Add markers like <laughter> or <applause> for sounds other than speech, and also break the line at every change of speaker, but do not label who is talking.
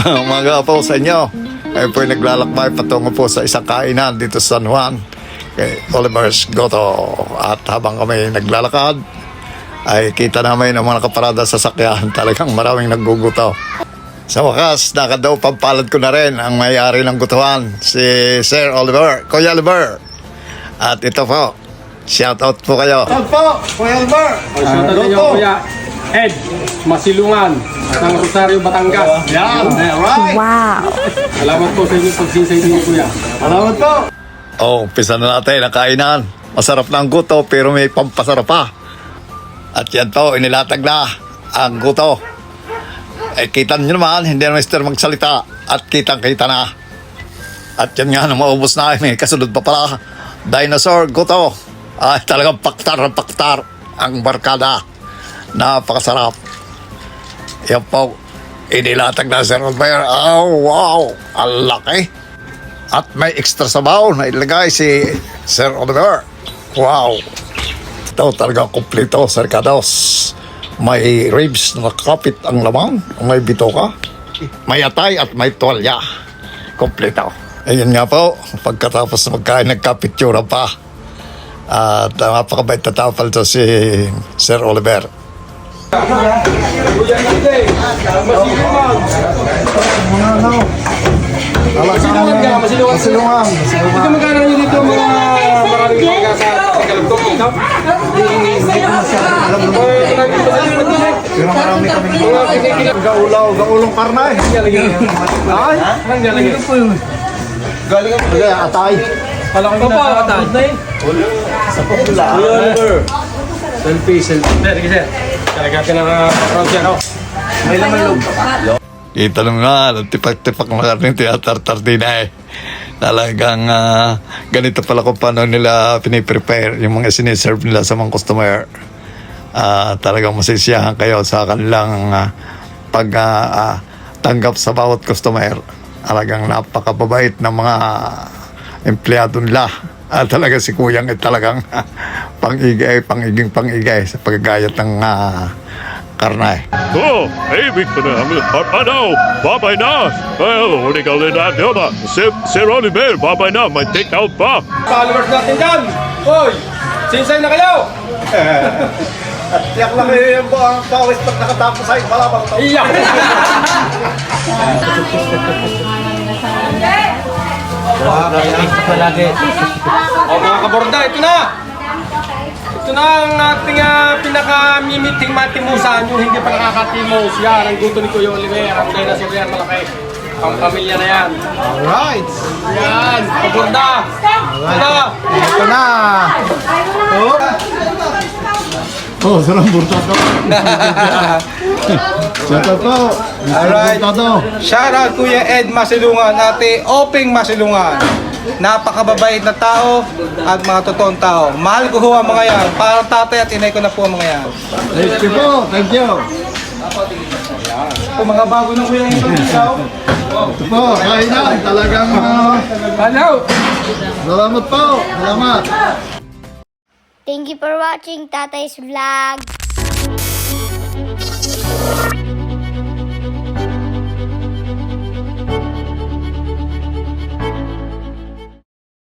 <laughs> Umaga po sa inyo. Ngayon po ay naglalakbay patungo po sa isang kainan dito sa San Juan kay Oliver's Goto. At habang kami naglalakad, ay kita namin ang mga nakaparada sa sakyan. <laughs> Talagang maraming nagguguto. Sa wakas, nakadaw pampalad ko na rin ang may-ari ng gutuhan, si Sir Oliver, Kuya Oliver. At ito po, shout out po kayo. Shout po, Kuya Oliver.
Uh, niyo Kuya Ed Masilungan ng Rosario, Batangas.
Yan, alright.
Wow.
Salamat po sa inyong pagsinsay niyo Kuya.
Salamat po. Oh, umpisa na natin ang kainan. Masarap na ang guto pero may pampasarap pa. At yan po, inilatag na ang guto. Eh, kita nyo naman, hindi na mister magsalita. At kitang-kita na. At yan nga, nung maubos na may kasunod pa pala. Dinosaur guto. Ay, talagang paktar na paktar ang barkada. Napakasarap. Yan po, inilatag na Sir Albert. Oh, wow, ang laki. At may extra sabaw na ilagay si Sir Oliver. Wow! Ito talaga kumplito, Sir Kados. May ribs na nakakapit ang lamang, may bitoka, may atay at may tuwalya. Kompleto. Ayun nga po, pagkatapos magkain, nagkapitsura pa. At napakabait na tao pala to si Sir Oliver.
Kuya Ed Masilungan. Masilungan ka, masilungan.
Silungan.
Ito magkano nyo dito mga maraming mga sa Tagalog no?
Pero marami kami gaulaw, gaulong karnay. Ay,
Anong nilalagay?
Kaya atay.
Palaki na katay. Kuya Oliver. Selfie, selfie. Hindi, sir. Talaga ka na crowd yan, oh. May laman loob.
Kita naman nga, tipak-tipak na karning tinatartar din eh. Talagang ah, ganito pala kung paano nila piniprepare yung mga siniserve nila sa mga customer. Ah, talagang masisiyahan kayo sa kanilang pag ah, ah, tanggap sa bawat customer. Talagang napakababait ng mga empleyado nila. Ah, talaga si Kuyang ay talagang <laughs> pangigay, pangiging pangigay sa paggagayat ng ah, karnay.
Oh, ibig ko na ang ano, babay na. Well, huli ka ulit natin, ba? Si, si Ronnie Bear, babay na, may take out pa.
Followers natin dyan! Hoy! Sinsay na kayo!
Tiyak lang yung bawis pag nakatapos ay malabang to.
Iyak! O mga kaborda, ito na! Ito na ang ating uh, pinaka-mimiting matimusan yung hindi pa nakakatimos. Yan, ang gusto ni Kuya Oliver. Ang dinosaur yan, malaki. Ang pamilya na yan.
Alright.
Yan, kaborda! Ito na!
Ito na. Oh. <laughs> Oh, sarang burtado. <laughs> Shout out po.
Alright. Shout out Kuya Ed Masilungan, Ate Oping Masilungan. Napakababait na tao at mga totoong tao. Mahal ko ho ang mga yan. Parang tatay at inay ko na po ang mga yan.
Thank you po. Thank you.
Kung mga bago na kuya yung ikaw,
Ito po, kainan. Talagang uh,
Ano?
salamat po. Salamat.
Thank you for watching Tatay's Vlog. Yeah.